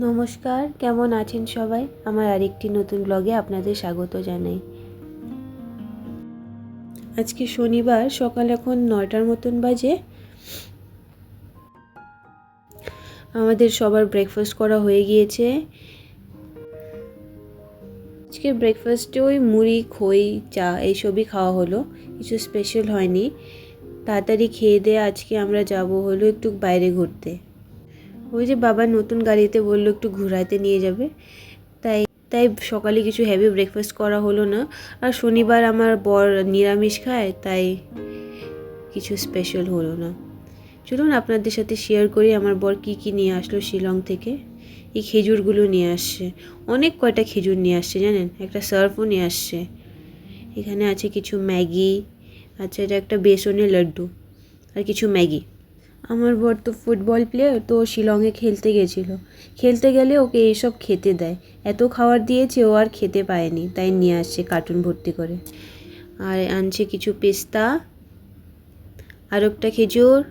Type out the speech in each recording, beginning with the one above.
নমস্কার, কেমন আছেন সবাই? আমার আরেকটি নতুন ব্লগে আপনাদের স্বাগত জানাই। আজকে শনিবার, সকাল এখন নয়টার মতন বাজে। আমাদের সবার ব্রেকফাস্ট করা হয়ে গিয়েছে। আজকে ব্রেকফাস্টে ওই মুড়ি, খই, চা এইসবই খাওয়া হলো। কিছু স্পেশাল হয়নি। তাড়াতাড়ি খেয়ে দিয়ে আজকে আমরা যাব হলো একটু বাইরে ঘুরতে। ওই যে বাবা নতুন গাড়িতে বলল একটু ঘোরাতে নিয়ে যাবে। তাই তাই সকালে কিছু হেভি ব্রেকফাস্ট করা হলো না। আর শনিবার আমার বর নিরামিষ খায়, তাই কিছু স্পেশাল হলো না। চলুন আপনাদের সাথে শেয়ার করি আমার বর কী কী নিয়ে আসলো শিলং থেকে। এই খেজুরগুলো নিয়ে আসছে। অনেক কয়টা খেজুর নিয়ে আসছে জানেন? একটা সার্ফও নিয়ে আসছে। এখানে আছে কিছু ম্যাগি আচ্ছা এটা একটা বেসনের লাড্ডু, আর কিছু ম্যাগি। আমার বর তো ফুটবল প্লেয়ার তো শিলংয়ে খেলতে গেছিল। খেলতে গেলে ওকে এইসব খেতে দেয়। এত খাবার দিয়েছে, ও আর খেতে পায়নি। তাই নিয়ে আসছে কার্টুন ভর্তি করে। আর আনছে কিছু পেস্তা, আর একটা খেজুর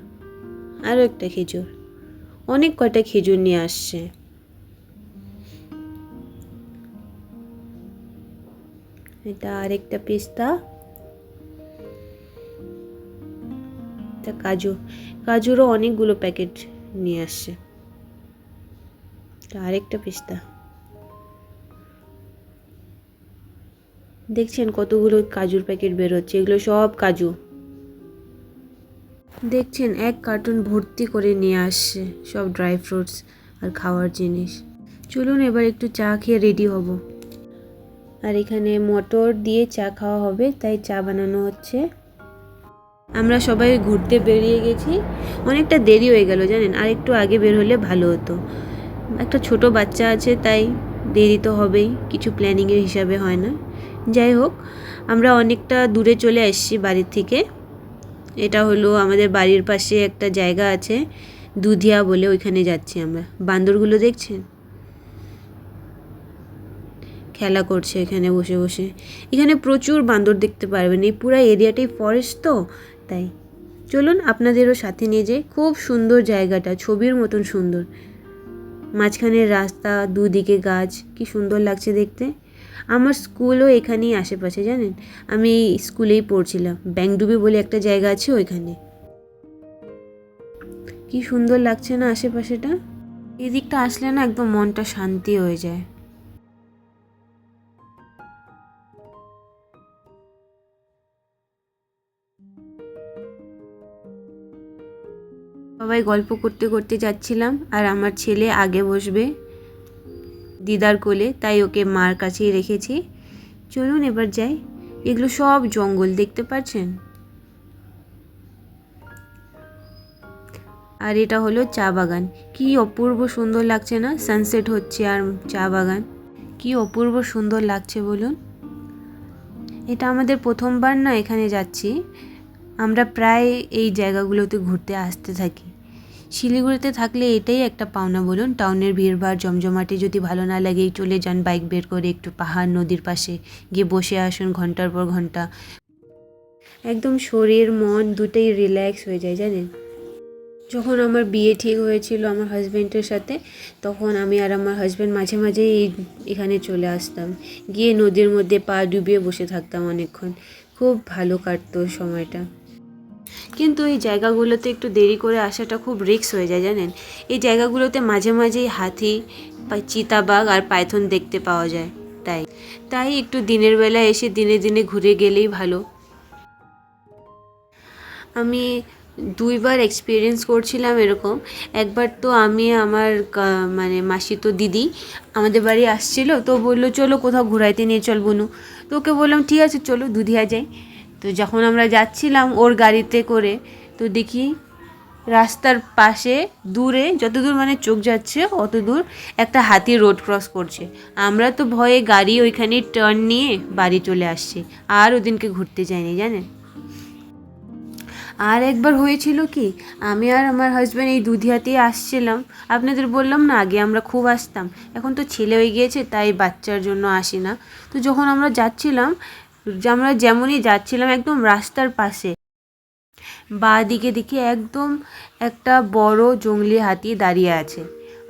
আরও একটা খেজুর। অনেক কয়টা খেজুর নিয়ে আসছে। এটা আরেকটা পেস্তা। এটা কাজু, কাজুরও অনেকগুলো প্যাকেট নিয়ে আসছে। আরেকটা পিস্তা। দেখছেন কতগুলো কাজুর প্যাকেট বেরোচ্ছে, এগুলো সব কাজু। দেখছেন এক কার্টুন ভর্তি করে নিয়ে আসছে সব ড্রাই ফ্রুটস আর খাওয়ার জিনিস। চলুন এবার একটু চা খেয়ে রেডি হব। আর এখানে মটর দিয়ে চা খাওয়া হবে, তাই চা বানানো হচ্ছে। আমরা সবাই ঘুরতে বেরিয়ে গেছি। অনেকটা দেরি হয়ে গেল, জানেন? আর একটু আগে বের হলে ভালো হতো। একটা ছোট বাচ্চা আছে, তাই দেরি তো হবেই, কিছু প্ল্যানিংয়ের হিসাবে হয় না। যাই হোক, আমরা অনেকটা দূরে চলে এসেছি বাড়ির থেকে। এটা হলো আমাদের বাড়ির পাশে একটা জায়গা আছে, দুধিয়া বলে ওইখানে যাচ্ছি আমরা। বান্দরগুলো দেখছেন? খেলা করছে এখানে বসে বসে। এখানে প্রচুর বান্দর দেখতে পারবেন। এই পুরো এরিয়াটাই ফরেস্ট তো তাই। চলুন আপনাদেরও সাথে নিয়ে যাই খুব সুন্দর জায়গাটা, ছবির মতন সুন্দর। মাঝখানের রাস্তা, দুদিকে গাছ, কি সুন্দর লাগছে দেখতে। আমার স্কুলও এখানেই আশেপাশে, জানেন? আমি স্কুলেই পড়ছিলাম ব্যাংডুবি বলে একটা জায়গা আছে ওইখানে। কি সুন্দর লাগছে না আশেপাশেটা? এদিকটা আসলে না একদম মনটা শান্তি হয়ে যায়। সবাই গল্প করতে করতে যাচ্ছিলাম আর আমার ছেলে আগে বসবে দিদার কোলে, তাই ওকে মার কাছেই রেখেছি। চলুন এবার যাই। এগুলো সব জঙ্গল, দেখতে পাচ্ছেন আর এটা হলো চা বাগান। কি অপূর্ব সুন্দর লাগছে না? সানসেট হচ্ছে আর চা বাগান। কি অপূর্ব সুন্দর লাগছে বলুন। এটা আমাদের প্রথমবার না এখানে যাচ্ছি। আমরা প্রায় এই জায়গাগুলোতে ঘুরতে আসতে থাকি। শিলিগুড়িতে থাকলে এটাই একটা পাওনা বলুন। টাউনের ভিড়ভাড়, জমজমাটে যদি ভালো না লাগে চলে যান বাইক বের করে একটু পাহাড় নদীর পাশে। গিয়ে বসে আসুন ঘণ্টার পর ঘণ্টা। একদম শরীর, মন দুটোই রিল্যাক্স হয়ে যায়, জানেন? যখন আমার বিয়ে ঠিক হয়েছিল আমার হাজব্যান্ডের সাথে, তখন আমি আর আমার হাজব্যান্ড মাঝে মাঝে এখানে চলে আসতাম। গিয়ে নদীর মধ্যে পা ডুবিয়ে বসে থাকতাম অনেকক্ষণ। খুব ভালো কাটতো সময়টা। কিন্তু এই জায়গাগুলোতে একটু দেরি করে আসাটা খুব রিস্ক হয়ে যায়, জানেন? এই জায়গাগুলোতে মাঝে মাঝেই হাতি চিতাবাঘ আর পাইথন দেখতে পাওয়া যায়, তাই। তাই একটু দিনের বেলা এসে দিনে দিনে ঘুরে গেলেই ভালো। আমি দুইবার এক্সপিরিয়েন্স করছিলাম এরকম। একবার তো আমি আমার মানে মাসি তো দিদি আমাদের বাড়ি আসছিল, তো বলল, চলো কোথাও ঘুরাইতে নিয়ে চল বুনু। তো ওকে বললাম, ঠিক আছে, চলো দুধিয়া যাই। তো যখন আমরা যাচ্ছিলাম ওর গাড়িতে করে, তো দেখি রাস্তার পাশে দূরে যত দূর মানে চোখ যাচ্ছে অত দূর একটা হাতি রোড ক্রস করছে। আমরা তো ভয়ে গাড়ি ওইখানে টার্ন নিয়ে বাড়ি চলে আসছি। আর ওদিনকে ঘুরতে যাইনি, জানেন? আর একবার হয়েছিল কি, আমি আর আমার হাজব্যান্ড এই দুধিয়াতেই আসছিলাম। আপনাদের বললাম না, আগে আমরা খুব আসতাম। এখন তো ছেলে হয়ে গিয়েছে, তাই বাচ্চার জন্য আসি না। তো যখন আমরা যাচ্ছিলাম আমরা যেমনই যাচ্ছিলাম একদম রাস্তার পাশে, বা দিকে দেখি একদম একটা বড় জঙ্গলি হাতি দাঁড়িয়ে আছে।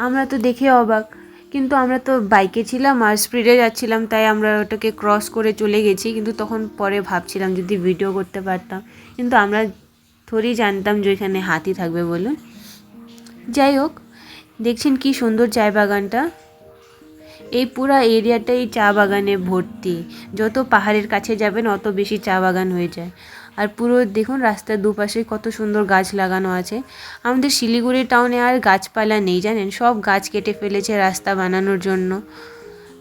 আমরা তো দেখে অবাক, কিন্তু আমরা তো বাইকে ছিলাম আর স্পিডে যাচ্ছিলাম, তাই আমরা ওটাকে ক্রস করে চলে গেছি। কিন্তু তখন পরে ভাবছিলাম, যদি ভিডিও করতে পারতাম। কিন্তু আমরা থোড়ি জানতাম যে এখানে হাতি থাকবে বলুন যাই হোক, দেখছেন কি সুন্দর চায় বাগানটা। এই পুরো এরিয়াটাই চা বাগানে ভর্তি। যত পাহাড়ের কাছে যাবেন, অত বেশি চা বাগান হয়ে যায়। আর পুরো দেখুন রাস্তার দুপাশে কত সুন্দর গাছ লাগানো আছে। আমাদের শিলিগুড়ি টাউনে আর গাছপালা নেই, জানেন? সব গাছ কেটে ফেলেছে রাস্তা বানানোর জন্য।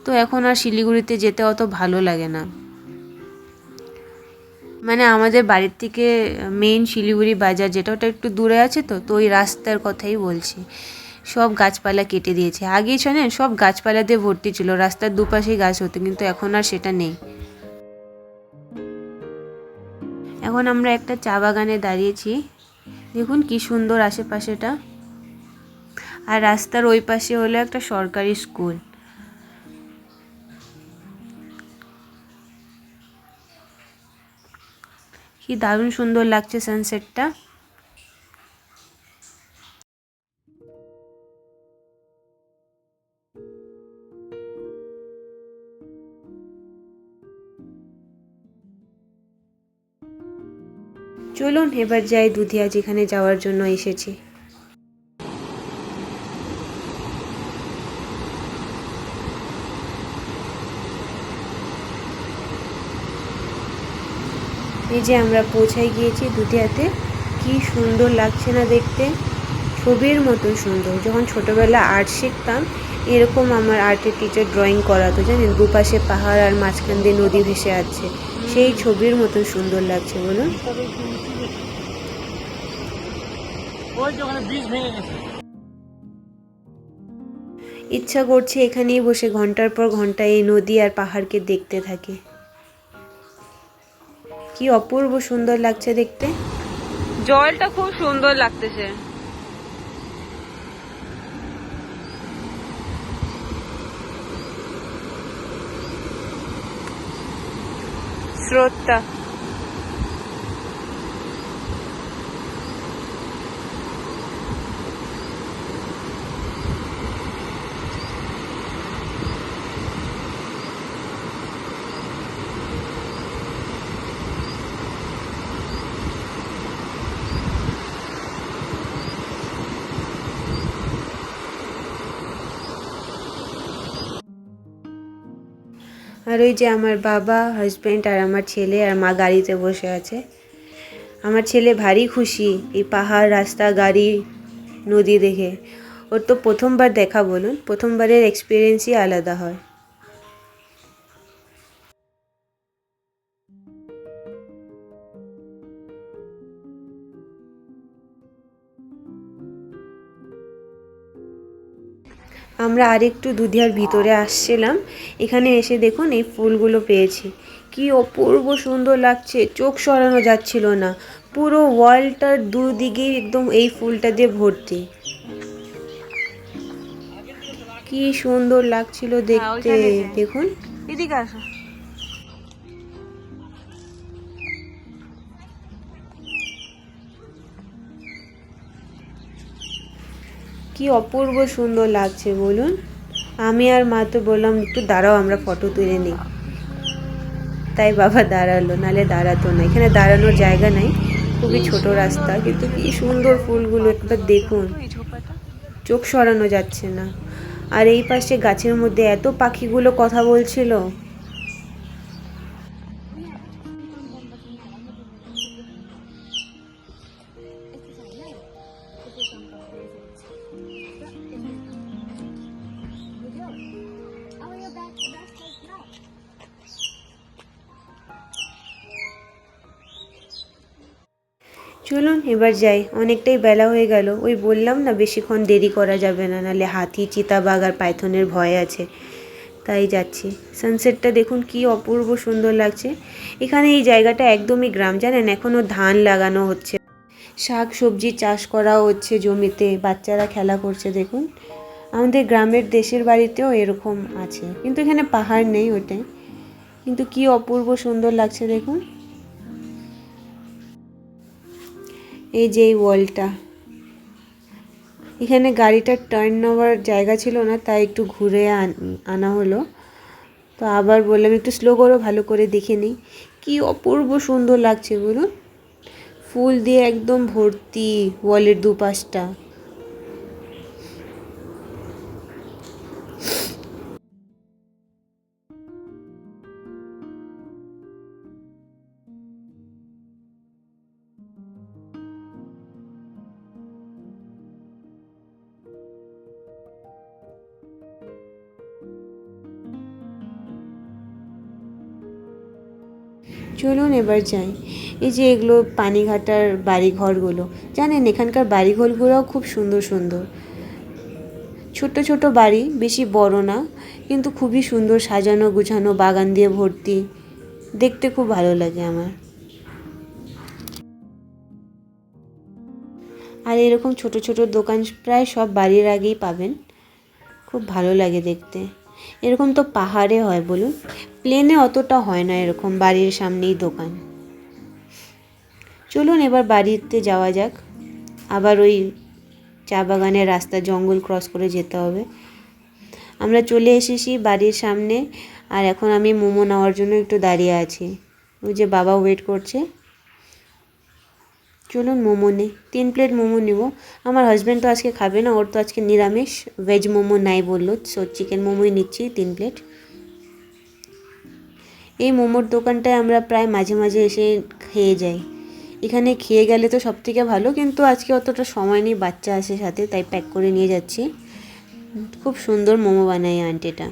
তো এখন আর শিলিগুড়িতে যেতে অত ভালো লাগে না। মানে আমাদের বাড়ির থেকে মেইন শিলিগুড়ি বাজার, যেটা ওটা একটু দূরে আছে তো তো ওই রাস্তার কথাই বলছি। সব গাছপালা কেটে দিয়েছে। আগে শোনেন সব গাছপালা দিয়ে ভর্তি ছিল, রাস্তার দুপাশেই গাছ হতো, কিন্তু এখন আর সেটা নেই। এখন আমরা একটা চা বাগানে দাঁড়িয়েছি। দেখুন কি সুন্দর আশেপাশেটা। আর রাস্তার ওই পাশে হলো একটা সরকারি স্কুল। কি দারুণ সুন্দর লাগছে সানসেটটা চলুন এবার যাই দুধিয়া যেখানে যাওয়ার জন্য এসেছি। এই যে আমরা পৌঁছাই গিয়েছি দুধিয়াতে, কি সুন্দর লাগছে না দেখতে? ছবির মতো সুন্দর। যখন ছোটবেলা আর্ট শিখতাম, এরকম আমার আর্টের টিচার ড্রয়িং করাতো, জানেন? দুপাশে পাহাড় আর মাঝখান দিয়ে নদী ভেসে আছে সেই ছবির মতো সুন্দর লাগছে বলুন। ওই যে ওখানে বীজ ভেঙে গেছে। ইচ্ছা করছে এখানেই বসে ঘণ্টার পর ঘণ্টা এই নদী আর পাহাড়কে দেখতে থাকি। কি অপূর্ব সুন্দর লাগছে দেখতে। জলটা খুব সুন্দর লাগতেছে। disrotta আর ওই যে আমার বাবা হাজব্যান্ড আর আমার ছেলে আর মা গাড়িতে বসে আছে। আমার ছেলে ভারী খুশি এই পাহাড়, রাস্তা, গাড়ি, নদী দেখে। ওর তো প্রথমবার দেখা বলুন, প্রথমবারের এক্সপিরিয়েন্সই আলাদা হয়। আমরা আরেকটু দুধিয়ার ভিতরে আসছিলাম। এখানে এসে দেখুন এই ফুলগুলো পেয়েছি। কি অপূর্ব সুন্দর লাগছে চোখ সরানো যাচ্ছিল না। পুরো ওয়ালটার দুদিকেই একদম এই ফুলটা দিয়ে ভর্তি। কি সুন্দর লাগছিল দেখতে দেখুন। এদিকে আসো। কি অপূর্ব সুন্দর লাগছে বলুন। আমি আর মা তো বললাম, একটু দাঁড়াও, আমরা ফটো তুলে নিই। তাই বাবা দাঁড়াল নালে দাঁড়াতো না। এখানে দাঁড়ানোর জায়গা নাই, খুবই ছোট রাস্তা, কিন্তু কি সুন্দর ফুলগুলো, একবার দেখুন। চোখ সরানো যাচ্ছে না। আর এই পাশে গাছের মধ্যে এত পাখিগুলো কথা বলছিল। চলুন, এবার যাই। অনেকটাই বেলা হয়ে গেল। ওই বললাম না, বেশিক্ষণ দেরি করা যাবে না নাহলে হাতি, চিতাবাঘ আর পাইথনের ভয় আছে। তাই যাচ্ছি। সানসেটটা দেখুন, কি অপূর্ব সুন্দর লাগছে। এখানে এই জায়গাটা একদমই গ্রাম, জানেন? এখনও ধান লাগানো হচ্ছে। শাক সবজি চাষ করা হচ্ছে জমিতে। বাচ্চারা খেলা করছে, দেখুন। আমাদের গ্রামের দেশের বাড়িতেও এরকম আছে। কিন্তু এখানে পাহাড় নেই ওটাই কিন্তু কি অপূর্ব সুন্দর লাগছে, দেখুন। এই যে এই ওয়ালটা। এখানে গাড়িটার টার্ন নেওয়ার জায়গা ছিল না, তাই একটু ঘুরে আন- হলো। তো আবার বললাম, একটু স্লো করো, ভালো করে দেখে নিই। কী অপূর্ব সুন্দর লাগছে বলুন। ফুল দিয়ে একদম ভর্তি, ওয়ালের দুপাশটা। চলুন এবার যাই। এই যে এগুলো পানিঘাটার বাড়িঘরগুলো। জানেন, এখানকার বাড়িঘরগুলোও খুব সুন্দর সুন্দর। ছোট ছোট বাড়ি, বেশি বড় না, কিন্তু খুবই সুন্দর সাজানো গুছানো, বাগান দিয়ে ভর্তি। দেখতে খুব ভালো লাগে আমার। আর এরকম ছোট ছোট দোকান প্রায় সব বাড়ির আগেই পাবেন। খুব ভালো লাগে দেখতে। এরকম তো পাহাড়ে হয় বলুন। প্লেনে অতটা হয় না এরকম বাড়ির সামনেই দোকান। চলুন এবার বাড়িতে যাওয়া যাক। আবার ওই চা বাগানের রাস্তা জঙ্গল ক্রস করে যেতে হবে। আমরা চলে এসেছি বাড়ির সামনে। আর এখন আমি মোমো নেওয়ার জন্য একটু দাঁড়িয়ে আছি। ওই যে বাবা ওয়েট করছে। চলুন মোমো নে তিন প্লেট মোমো নেব। আমার হাজব্যান্ড তো আজকে খাবে না, ওর তো আজকে নিরামিষ। ভেজ মোমো নাই বলল সো চিকেন মোমোই নিচ্ছি তিন প্লেট এই মোমোর দোকানটায় আমরা প্রায় মাঝে মাঝে এসে খেয়ে যাই। এখানে খেয়ে গেলে তো সব থেকে ভালো, কিন্তু আজকে অতটা সময় নেই, বাচ্চা আছে সাথে, তাই প্যাক করে নিয়ে যাচ্ছি। খুব সুন্দর মোমো বানায় আন্টিটা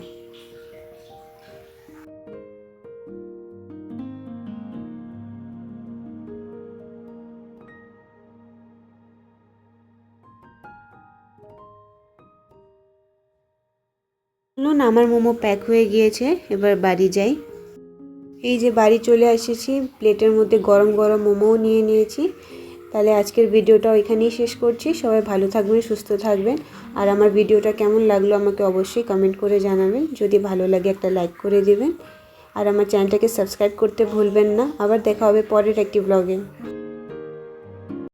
চলুন, আমার মোমো প্যাক হয়ে গিয়েছে, এবার বাড়ি যাই। এই যে বাড়ি চলে এসেছি, প্লেটের মধ্যে গরম গরম মোমোও নিয়ে নিয়েছি। তাহলে আজকের ভিডিওটাও এখানেই শেষ করছি। সবাই ভালো থাকবেন, সুস্থ থাকবেন। আর আমার ভিডিওটা কেমন লাগল আমাকে অবশ্যই কমেন্ট করে জানাবেন। যদি ভালো লাগে একটা লাইক করে দেবেন। আর আমার চ্যানেলটাকে সাবস্ক্রাইব করতে ভুলবেন না। আবার দেখা হবে পরের একটি ব্লগে